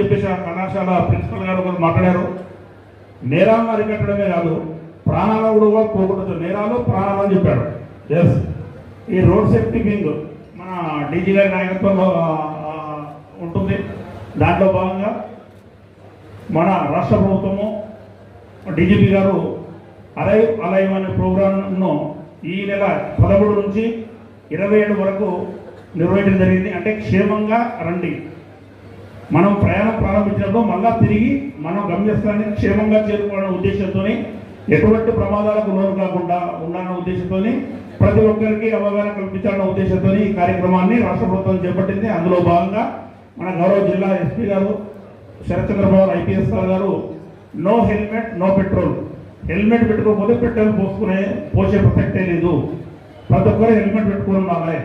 చెప్పేసి ఆ కళాశాల ప్రిన్సిపల్ గారు ఒకరు మాట్లాడారు. నేరాలను అరికట్టడమే కాదు ప్రాణాలను కూడా పోకూడదు. నేరాలు ప్రాణాలు అని చెప్పాడు ఎస్ ఈ రోడ్ సేఫ్టీ వింగ్ మన డీజీ గారి నాయకత్వంలో ఉంటుంది. దాంట్లో భాగంగా మన రాష్ట్ర ప్రభుత్వము డీజీపీ గారు అలైవ్ అలైవ్ అనే ప్రోగ్రాంను ఈ నెల పదమూడు నుంచి ఇరవై ఏడు వరకు నిర్వహించడం జరిగింది. అంటే క్షేమంగా రండి. మనం ప్రయాణం ప్రారంభించినప్పుడు మళ్ళా తిరిగి మనం గమ్యస్థాన్ని క్షేమంగా చేరుకోవాలనే ఉద్దేశంతోనే ఎటువంటి ప్రమాదాలకు లోను కాకుండా ఉండాలన్న ఉద్దేశంతోనే ప్రతి ఒక్కరికి అవగాహన కల్పించాలన్న ఉద్దేశంతో ఈ కార్యక్రమాన్ని రాష్ట్ర ప్రభుత్వం చేపట్టింది. అందులో భాగంగా మన గౌరవ జిల్లా ఎస్పీ గారు శరత్ చంద్రబాబు ఐపీఎస్ గారు no helmet no petrol. Helmet పెట్టుకోకపోతే పెట్రోల్ పోసుకునే పోసే ప్రసక్తే లేదు. ప్రతి ఒక్కరు హెల్మెట్ పెట్టుకుని ఉండాలి.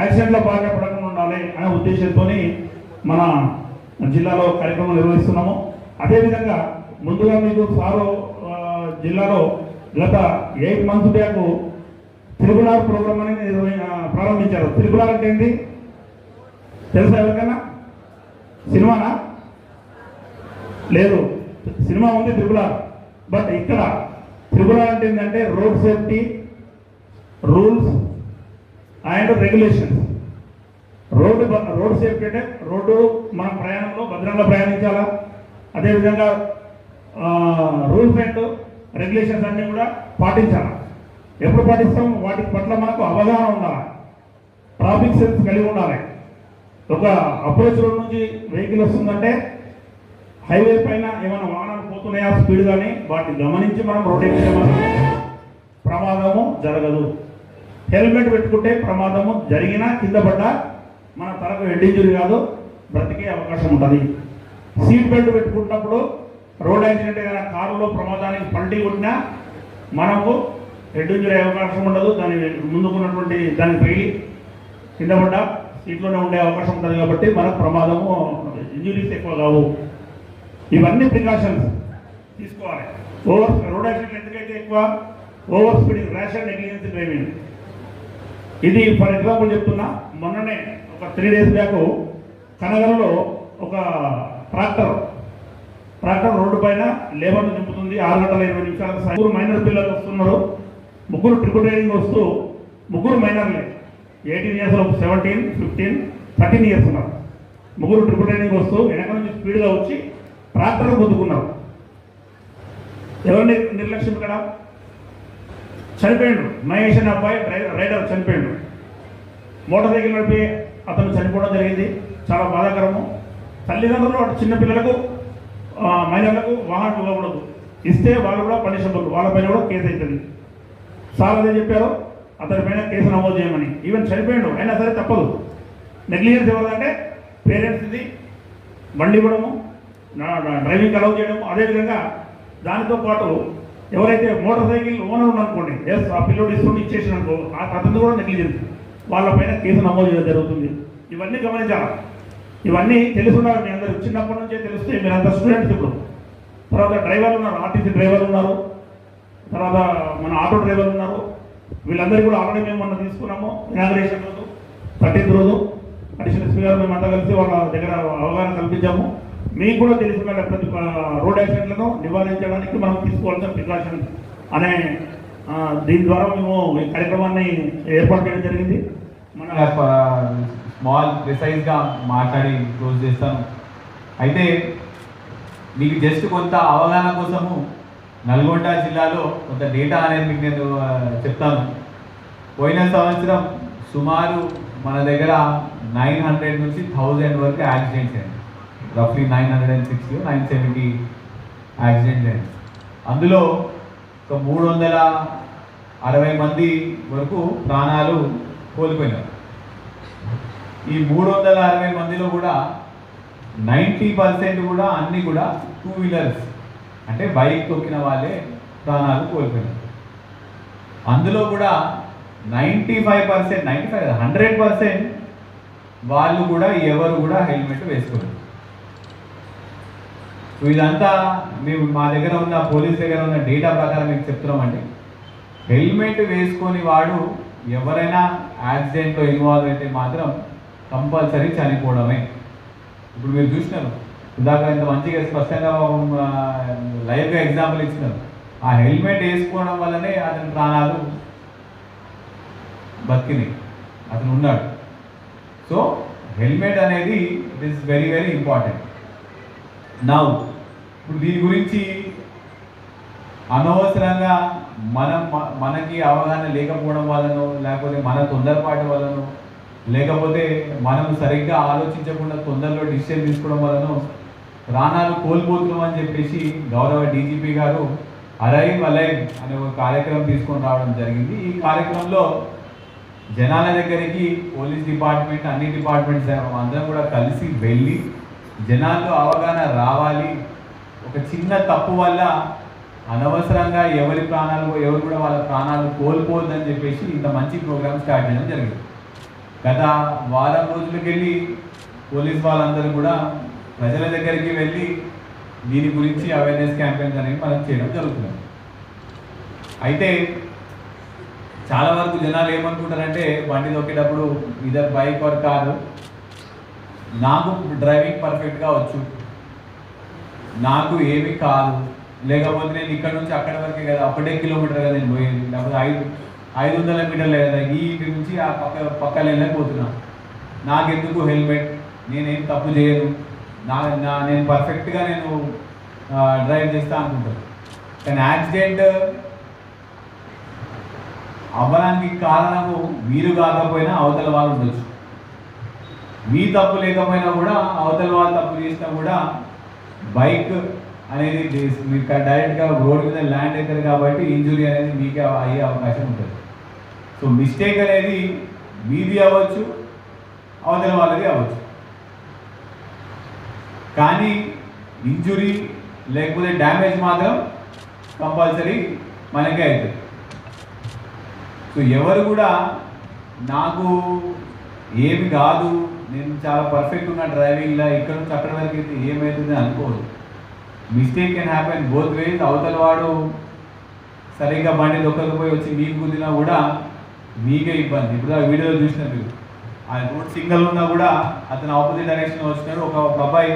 యాక్సిడెంట్లో బాగా పడకుండా ఉండాలి అనే ఉద్దేశంతో మన జిల్లాలో కార్యక్రమం నిర్వహిస్తున్నాము. అదేవిధంగా ముందుగా మీకు సారో జిల్లాలో గత eight months back triple R program అనేది ప్రారంభించారు. త్రిపులార్ అంటే ఏంటి? తెలుసా ఎవరికైనా? సినిమానా? లేదు. సినిమా ఉంది త్రిపులార్ బట్ ఇక్కడ త్రిపులార్ అంటే ఏంటంటే road safety rules and regulations. Road road safety అంటే రోడ్డు మన ప్రయాణంలో భద్రంగా ప్రయాణించాలా? అదేవిధంగా రూల్స్ అండ్ రెగ్యులేషన్స్ అన్నీ కూడా పాటించాలా? ఎప్పుడు పాటిస్తాం? వాటి పట్ల మనకు అవగాహన ఉండాలి? ట్రాఫిక్ సెన్స్ కలిగి ఉండాలి. ఒక అప్రోచ్ రోడ్ నుంచి వెహికల్ వస్తుందంటే హైవే పైన ఏమైనా వాహనాలు పోతున్నాయా? స్పీడ్ కానీ వాటిని గమనించి మనం రోడ్ ఎక్కితే ప్రమాదము జరగదు. హెల్మెట్ పెట్టుకుంటే ప్రమాదము జరిగినా కింద పడ్డా మన తలకు హెడ్ ఇంజురీ కాదు బ్రతికే అవకాశం ఉంటుంది. సీట్ బెల్ట్ పెట్టుకున్నప్పుడు రోడ్ యాక్సిడెంట్ ఏదైనా కారులో ప్రమాదానికి పల్టీ కొట్టినా మనకు హెడ్ ఇంజురీ అవకాశం ఉండదు. దాని ముందుకున్నటువంటి దాన్ని తగిలి కింద పడ్డ సీట్లోనే ఉండే అవకాశం ఉంటుంది కాబట్టి మనకు ప్రమాదము ఇంజురీస్ ఎక్కువ కావు. ఇవన్నీ ప్రికాషన్స్ తీసుకోవాలి. ఓవర్ రోడ్ యాక్సిడెంట్ ఎందుకైతే ఎక్కువ? Over speeding rash and negligence driving. ఇది ఫర్ ఎగ్జాంపుల్ చెప్తున్నా మొన్ననే ఒక త్రీ డేస్ బ్యాక్ కనగరలో ఒక ట్రాక్టర్ ట్రాక్టర్ రోడ్డు పైన లేబర్ నింపుతుంది ఆరు గంటల ఇరవై నిమిషాల ముగ్గురు మైనర్ పిల్లలు వస్తున్నారు. ముగ్గురు ట్రిపుల్ రైడింగ్ వస్తూ ముగ్గురు మైనర్లే. Eighteen years seventeen fifteen thirteen years ఉన్నారు. ముగ్గురు ట్రిపుల్ రైడింగ్ వస్తూ వెనక నుంచి స్పీడ్గా వచ్చి ట్రాక్టర్ గుద్దుకున్నారు. ఎవరిని నిర్లక్ష్యం ఇక్కడ? చనిపోయిండు మహేష్ అనే అబ్బాయి రైడర్ చనిపోయిండు. మోటార్ సైకిల్ నడిపి అతను చనిపోవడం జరిగింది. చాలా బాధాకరము. తల్లిదండ్రులు అటు మహిళలకు వాహనం ఇవ్వకూడదు. ఇస్తే వాళ్ళు కూడా పనిషబుల్ వాళ్ళపైన కూడా కేసు అవుతుంది సార్ అదే చెప్పారు. అతని పైన కేసు నమోదు చేయమని. ఈవెన్ చనిపోయాడు. అయినా సరే తప్పదు. నెగ్లిజెన్స్ ఎవరిదంటే పేరెంట్స్ ఇది బండి ఇవ్వడము డ్రైవింగ్ అలౌ చేయడము. అదేవిధంగా దానితో పాటు ఎవరైతే మోటార్ సైకిల్ ఓనర్ ఉన్నారనుకోండి ఎస్ ఆ పిల్లోడు ఇస్తుంది ఇచ్చేసిన అనుకో ఆ అతను కూడా నెగ్లిజెన్స్ వాళ్ళపైన కేసు నమోదు చేయడం జరుగుతుంది. ఇవన్నీ గమనించాలి? ఇవన్నీ తెలుసున్నారు మీ అందరు. చిన్నప్పటి నుంచే తెలుస్తే మీరు అంత స్టూడెంట్స్ ఇప్పుడు. తర్వాత డ్రైవర్లు ఉన్నారు ఆర్టీసీ డ్రైవర్లు ఉన్నారు తర్వాత మన ఆటో డ్రైవర్లు ఉన్నారు. వీళ్ళందరూ కూడా ఆల్రెడీ మేము మొన్న తీసుకున్నాము ఇనాగ్రేషన్ రోజు థర్టీన్త్ రోజు. అడిషనల్ ఎస్పీ గారు మేమంతా కలిసి వాళ్ళ దగ్గర అవగాహన కల్పించాము. మీకు కూడా తెలిసిన ప్రతి రోడ్ యాక్సిడెంట్లను నివారించడానికి మనం తీసుకోవాల్సిన ప్రికాషన్ అనే దీని ద్వారా మేము ఈ కార్యక్రమాన్ని ఏర్పాటు చేయడం జరిగింది. మన స్మాల్ ప్రిసైజ్గా మాట్లాడి క్లోజ్ చేస్తాను. అయితే మీకు జస్ట్ కొంత అవగాహన కోసము నల్గొండ జిల్లాలో కొంత డేటా అనేది మీకు నేను చెప్తాను. పోయిన సంవత్సరం సుమారు మన దగ్గర నైన్ హండ్రెడ్ నుంచి థౌజండ్ వరకు యాక్సిడెంట్స్ అయింది రఫ్లీ nine hundred and sixty nine seventy accident అయ్యాయి అందులో ఒక మూడు వందల అరవై మంది వరకు ప్రాణాలు కోల్పోయినారు. ఈ మూడు వందల అరవై మందిలో కూడా నైంటీ పర్సెంట్ కూడా అన్ని కూడా టూ వీలర్స్ అంటే బైక్ తొక్కిన వాళ్ళే ప్రాణాలు కోల్పోయినారు. అందులో కూడా ninety five percent ninety five hundred percent వాళ్ళు కూడా ఎవరు కూడా హెల్మెట్ వేసుకోలేదు. ఇదంతా మేము మా దగ్గర ఉన్న పోలీస్ దగ్గర ఉన్న డేటా ప్రకారం మీకు చెప్తున్నామండి. హెల్మెట్ వేసుకొని వాడు ఎవరైనా యాక్సిడెంట్లో ఇన్వాల్వ్ అయితే మాత్రం కంపల్సరీ చనిపోవడమే. ఇప్పుడు మీరు చూసినారు ఇందాక ఇంత మంచిగా స్పష్టంగా లైవ్గా ఎగ్జాంపుల్ ఇచ్చినారు. ఆ హెల్మెట్ వేసుకోవడం వల్లనే అతని ప్రాణాలు బతికినాయి. అతను ఉన్నాడు. సో హెల్మెట్ అనేది it is very very important now ఇప్పుడు దీని గురించి అనవసరంగా మనం మనకి అవగాహన లేకపోవడం వలనో లేకపోతే మన తొందరపాటు వలనో లేకపోతే మనం సరిగ్గా ఆలోచించకుండా తొందరలో డిసిషన్ తీసుకోవడం వలనో ప్రాణాలు కోల్పోతున్నాం అని చెప్పేసి గౌరవ డీజీపీ గారు అరైవ్ అలైవ్ అనే ఒక కార్యక్రమం తీసుకొని రావడం జరిగింది. ఈ కార్యక్రమంలో జనాల దగ్గరికి పోలీస్ డిపార్ట్మెంట్ అన్ని డిపార్ట్మెంట్స్ అందరం కూడా కలిసి వెళ్ళి జనాల్లో అవగాహన రావాలి ఒక చిన్న తప్పు వల్ల అనవసరంగా ఎవరి ప్రాణాలు ఎవరు కూడా వాళ్ళ ప్రాణాలు కోల్పోవద్దని చెప్పేసి ఇంత మంచి ప్రోగ్రామ్ స్టార్ట్ చేయడం జరిగింది. గత వారం రోజులకు వెళ్ళి పోలీస్ వాళ్ళందరూ కూడా ప్రజల దగ్గరికి వెళ్ళి దీని గురించి అవేర్నెస్ క్యాంపెయిన్స్ అనేవి మనం చేయడం జరుగుతుంది. అయితే చాలా వరకు జనాలు ఏమనుకుంటారంటే బండి దొక్కేటప్పుడు ఇదర్ బైక్ ఆర్ కారు నాకు డ్రైవింగ్ పర్ఫెక్ట్గా వచ్చు. నాకు ఏమి కాదు. లేకపోతే నేను ఇక్కడ నుంచి అక్కడ వరకే కదా ఒకటే కిలోమీటర్ కదా నేను పోయేది. లేకపోతే ఐదు ఐదు వందల మీటర్లే కదా ఈ నుంచి ఆ పక్క పక్క లేనే పోతున్నా. నాకెందుకు హెల్మెట్? నేనేం తప్పు చేయను. నా నా నేను పర్ఫెక్ట్గా నేను డ్రైవ్ చేస్తా అనుకుంటాను కానీ యాక్సిడెంట్ అవ్వడానికి కారణము మీరు కాకపోయినా అవతల వాళ్ళు ఉండొచ్చు. మీ తప్పు లేకపోయినా కూడా అవతల వాళ్ళు తప్పు చేసినా కూడా బైక్ అనేది డేస్- మీరు డైరెక్ట్గా రోడ్ మీద ల్యాండ్ అవుతుంది కాబట్టి ఇంజురీ అనేది మీకే అయ్యే అవకాశం ఉంటుంది. సో మిస్టేక్ అనేది మీది అవ్వచ్చు అవతల వాళ్ళది అవ్వచ్చు. కానీ ఇంజురీ లేకపోతే డ్యామేజ్ మాత్రం కంపల్సరీ మనకే అవుతుంది సో ఎవరు కూడా నాకు ఏమి కాదు నేను చాలా పర్ఫెక్ట్ ఉన్న డ్రైవింగ్లో ఇక్కడ నుంచి అక్కడ వరకు అయితే ఏమవుతుంది అనుకోవద్దు mistake can happen both ways అవతల వాడు సరిగ్గా బండి దొక్కకపోయి వచ్చి మీకు గుద్దినా కూడా మీకే ఇబ్బంది. ఇప్పుడు ఆ వీడియోలో చూసిన మీరు. ఆ రోడ్ సిగ్నల్ ఉన్నా కూడా అతను ఆపోజిట్ డైరెక్షన్ వచ్చినాడు. ఒక అబ్బాయి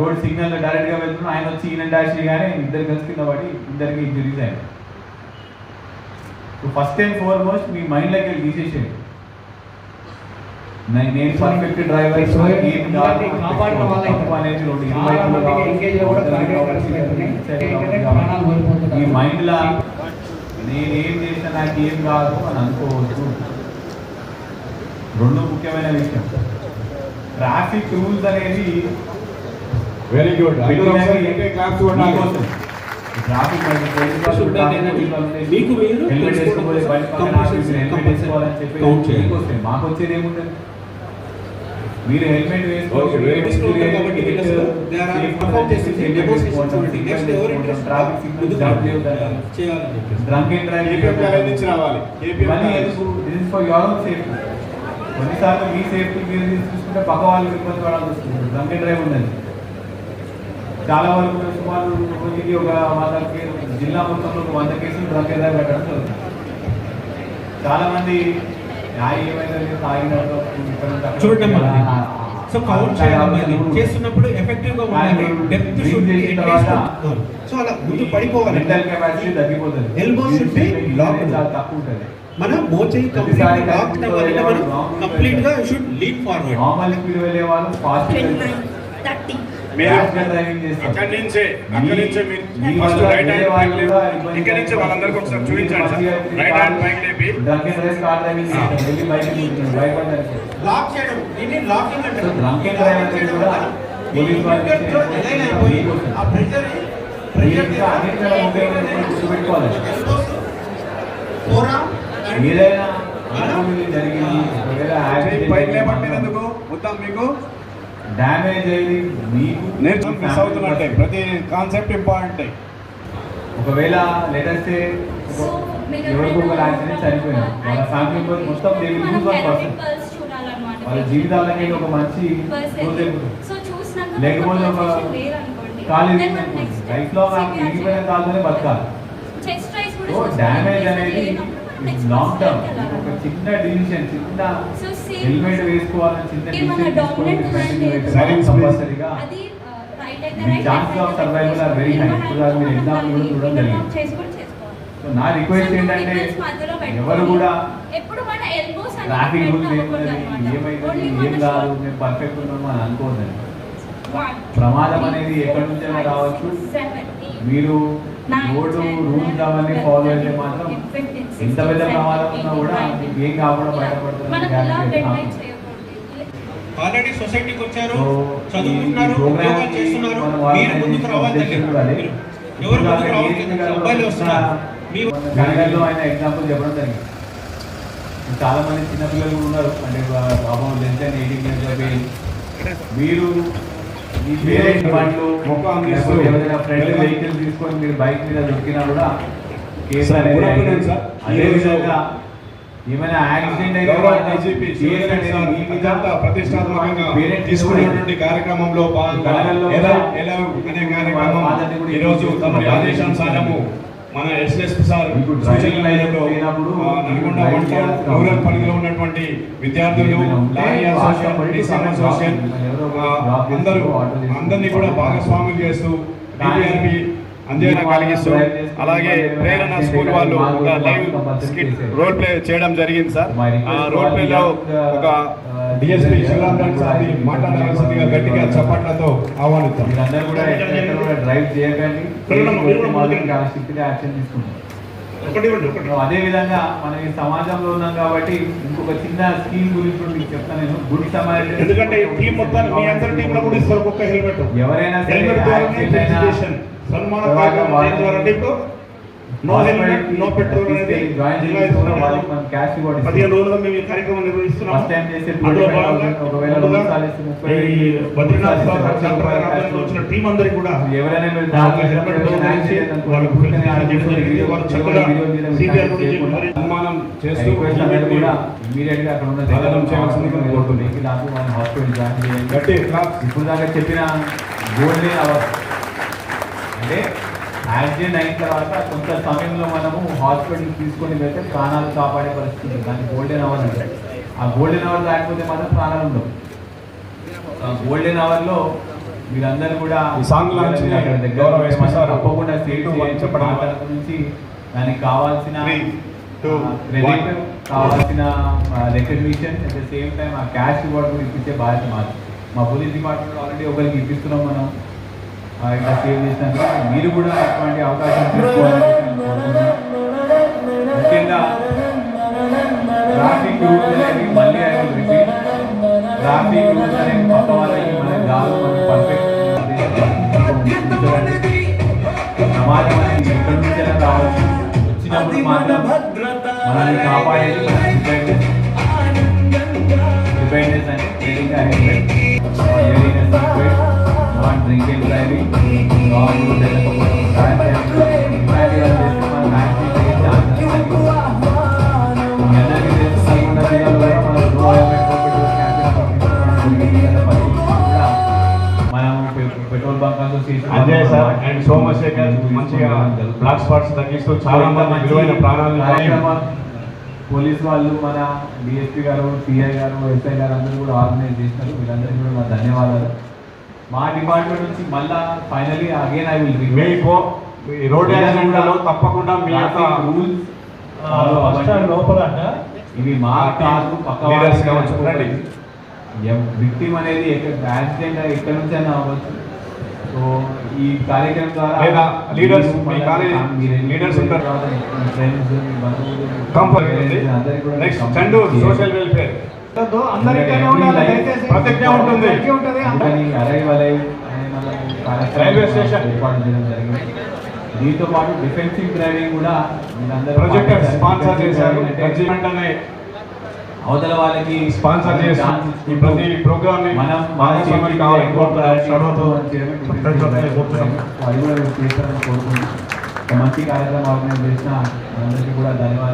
రోడ్ సిగ్నల్ డైరెక్ట్గా వెళ్తున్నాడు. ఆయన వచ్చి ఈయన డాష్ కానీ ఇద్దరు కలిసి కింద పడి ఇద్దరికి ఇంజరీస్ అయ్యాయి. ఫస్ట్ అండ్ ఫోర్ మోస్ట్ మీ మైండ్లోకి వెళ్ళి తీసేసేయండి. నేను పర్ఫెక్ట్ డ్రైవర్ సో ఇలాంటి కాపాడిన వాళ్ళ అనేది రెండు చాలా మందికి engage అవ్వడం target కలిసిపోతుంది. ఏంటంటే ప్రాణాలు కోల్పోతున్నారు. ఈ మైండ్ లా నేనేం చేసినా నాకు ఏం కాదు అని అనుకోవచ్చు రెండు ముఖ్యమైన విషయం ట్రాఫిక్ రూల్స్ అనేది వెరీ గుడ్ పెట్టినవి క్లాప్స్ కొట్టాలి మీకోసం. ఈ ట్రాఫిక్ మరి పోలీసు వాళ్ళు శుద్ధ ట్రాఫిక్ అనేది రూల్స్ ఉన్నాయి. మీకు మీరు హెల్మెట్ తెలుసుకోవడం వేసుకోవాలి, బండి పక్కన ఆపి మీరు హెల్మెట్ కంపల్సరీ వేసుకోవాలని చెప్పి కౌంట్ చేయాలి. మీకోసం. మాకు వచ్చేది ఏముంటుంది మీరు హెల్మెట్ వీళ్ళ కొన్నిసార్లు మీ సేఫ్టీ మీరు తీసుకుంటే పక్క వాళ్ళకి ఇబ్బంది పడాల్సి వస్తుంది. డ్రంక్ అండ్ డ్రైవ్ ఉన్నది. చాలా వరకు సుమారు రోజుకి ఒక వంద కేసు జిల్లా మొత్తంలో ఒక వంద కేసులు డ్రంక్ అండ్ డ్రైవ్ పెట్టడం జరుగుతుంది. చాలా మంది న్యాయ తాగినట్టు అక్కడ చూడండి అమ్మా. ఆ, సో కౌంట్ చేయడం అనేది చేస్తున్నప్పుడు ఎఫెక్టివ్గా ఉండాలి. డెప్త్ షుడ్ బి చేసిన తర్వాత సో అలా ముందు పడిపోవాలి. మెంటల్ కెపాసిటీ తగ్గిపోతుంది. Locked. చాలా తక్కువ ఉంటుంది. మన మోచేయి కంప్లీట్ లాక్ అవ్వాలంటే మనం కంప్లీట్గా should lead forward normal speed వెళ్ళే వాళ్ళు ఫాస్ట్ థర్టీ మీరు నుంచే అక్కడి నుంచే ఫస్ట్ రైట్ హ్యాండ్ లేపి ఇక్కడ నుంచి వాళ్ళందరికీ ఒకసారి చూపించండి సార్. రైట్ హ్యాండ్ లేపి. లాక్ చేయడం. దీన్ని లాకింగ్ ఆ ప్రెషర్ ఏదైనా జరిగింది. లేపట్లేదు ఎందుకు? మీకు? డ్యామేజ్ అయ్యి మీకు నేర్చుకుని మిస్ అవుతున్నట్టే ప్రతి కాన్సెప్ట్ ఇంపార్టెంట్ ఒకవేళ లేటెస్ట్ ఎవరికి యాక్సిడెంట్ చనిపోయింది వాళ్ళ ఫ్యామిలీ మొత్తం వాళ్ళ జీవితాలకి ఒక మంచి లేకపోతే ఒక ఖాళీ లైఫ్లో మిగిలిపోయిన కాలంలోనే బతకాలి. చెస్ట్ రైస్ సో డ్యామేజ్ అనేది లాంగ్ టర్మ్ ఒక చిన్న డిసిషన్ చిన్న హెల్మెట్ వేసుకోవాలని మీరు కూడా చూడడం జరిగింది. చేసుకొని చేసుకోవాలి. సో నా రిక్వెస్ట్ ఏంటంటే ఎవరు కూడా ట్రాఫిక్ రూల్స్ ఏమున్నది ఏమైతుంది ఏం కాదు మేము పర్ఫెక్ట్ ఉన్నాము అని అనుకోవద్దండి. ప్రమాదం అనేది ఎక్కడి నుంచైనా రావచ్చు. మీరు రోడ్డు రూల్స్ అవన్నీ ఫాలో అయితే మాత్రం ఎంత పెద్ద ప్రమాదం ఉన్నా కూడా మీకు ఏం కాకుండా బయటపడుతుంది ఆల్రెడీ సొసైటీకి వచ్చారు చదువుకుంటున్నారు ఉద్యోగాలు చేస్తున్నారు మీరు ముందుకు రావాలి. ఎవరు ముందుకు రావాలి అబ్బాయిలు వస్తున్నారు. మీ ఆయన ఎగ్జాంపుల్ చెప్పడం జరిగింది. చాలా మంది చిన్నపిల్లలు ఉన్నారు. అంటే పాపం ఎయిటీన్ ఇయర్స్ మీరు మీ పేరెంట్ బండ్లు మొక్క అందిస్తూ లేకపోతే ఏదైనా ఫ్రెండ్ వెహికల్ తీసుకొని మీరు బైక్ మీద దొరికినా కూడా కేసు సార్, అనేది good afternoon, అయింది. సార్. అదే ఈరోజు విధంగా ఏమైనా యాక్సిడెంట్ అయితే తీసుకున్నటువంటి కార్యక్రమంలో కూడా ఈరోజు తమ. ఆదేశానుసారము మన ఎస్ఎస్పి సార్ నల్గొండ రూరల్ పరిధిలో ఉన్నటువంటి విద్యార్థులు అందరూ అందరినీ కూడా భాగస్వాములు చేస్తూ కలిగిస్తూ అలాగే ప్రేరణ స్కూల్ వాళ్ళు ఒక లైవ్ స్కిట్. రోల్ ప్లే చేయడం జరిగింది సార్. ఆ రోల్ ప్లేలో ఒక డిఎస్పీ శివరామ్ సార్ని మాట్లాడాల్సిందిగా గట్టిగా చప్పట్లతో ఆహ్వానిస్తాం మీరందరూ కూడా ఎక్కడ కూడా డ్రైవ్ చేయకండి యాక్షన్ తీసుకుంటాం అదే విధంగా మనం ఈ సమాజంలో ఉన్నాం కాబట్టి ఇంకొక చిన్న స్కీమ్ గురించి కూడా మీకు చెప్తాను నేను. గుడ్ సమాజం ఎందుకంటే టీం మొత్తాన్ని మీ అందరి టీంలో కూడా ఇస్తారు ఒక్కొక్క హెల్మెట్ ఎవరైనా సన్మాన నో హెల్మెట్ నో పెట్రోల్ అనేది. పదిహేను రోజులుగా మేము ఈ కార్యక్రమం నిర్వహిస్తున్నాం ఫస్ట్ టైం చేసే అందులో 25,000 భాగంగా ఒకవేళ ముందుగా రెండు సార్లు ఇస్తే ముప్పై ఈ వేలు, బద్రీనాథ్ వచ్చిన టీం అందరికి కూడా సన్మానం చేస్తూ ఇమీడియట్గా అక్కడ ఉన్న వాళ్ళని హాస్పిటల్ జాయిన్ చేయండి. ఇప్పుడు దాకా చెప్పిన అవర్ అంటే యాక్సిడెంట్ అయిన తర్వాత కొంత సమయంలో మనము హాస్పిటల్ తీసుకొని వెళ్తే ప్రాణాలు కాపాడే పరిస్థితి దాన్ని గోల్డెన్ అవర్ అంటే ఆ గోల్డెన్ అవర్ లేకపోతే మాత్రం ప్రాణాలు ఉండవు. ఆ గోల్డెన్ అవర్లో మీరందరూ కూడా సాంగ్ లాంచ్ తప్పకుండా సేఫ్ one చెప్పడం. నుంచి దానికి కావాల్సిన. కావాల్సిన recognition at the same time ఆ క్యాష్ రివార్డ్ కూడా ఇప్పించే బాధ్యత మాది. మా పోలీస్ డిపార్ట్మెంట్ ఆల్రెడీ ఒకరికి ఇప్పిస్తున్నాం మనం. ఇట్లా సేవ్ చేసినందుకు మీరు కూడా అటువంటి అవకాశం తీసుకోవాలని నేను కోరుకుంటున్నాను. ముఖ్యంగా ట్రాఫిక్ రూల్స్ అనేవి మళ్ళీ I will repeat traffic rules అనేవి పక్క వాళ్ళకి మనకి కాదు మనకి పర్ఫెక్ట్ సమాజం అనేది ఎక్కడి నుంచైనా రావచ్చు వచ్చినప్పుడు మాత్రం మనల్ని కాపాడేది మన డిపెండెన్స్ డిపెండెన్స్ అంటే training helmet Ajay sir and Somashekar మంచిగా బ్లాక్ స్పాట్స్ తగ్గిస్తూ చాలా మంది విలువైన ప్రాణాలను పోలీస్ వాళ్ళు మన డిఎస్పీ గారు సిఐ గారు ఎస్ఐ గారు అందరూ కూడా ఆర్గనైజ్ చేసినారు. వీళ్ళందరికీ కూడా మా ధన్యవాదాలు. మా డిపార్ట్మెంట్ నుంచి మళ్ళా ఫైనలీ అగైన్ ఐ విల్ మీకు రోడ్ యాక్సిడెంట్లలో తప్పకుండా మీ యొక్క రూల్స్ లోపల ఇవి మా కాదు. పక్క. ఎం- victim అనేది యాక్సిడెంట్ ఎక్కడి నుంచైనా అవ్వచ్చు. సో ఈ కార్యక్రమం ద్వారా మీరు leaders ఉంటారు. ఫ్రెండ్స్ మీ బంధువులు నెక్స్ట్ చేయాలి. సోషల్ వెల్ఫేర్ ప్రతిజ్ఞ ఉంటుంది. Railway station. దీంతో పాటు డిఫెన్సివ్ డ్రైవింగ్ కూడా ప్రొజెక్టర్. స్పాన్సర్ చేశారు. అనే అవతల వాళ్ళకి స్పాన్సర్ చేసి ప్రతి ప్రోగ్రామ్ మనం కావాలి. ఒక మంచి కార్యక్రమం ఆర్గనైజ్ చేసిన అందరికీ కూడా ధన్యవాదాలు.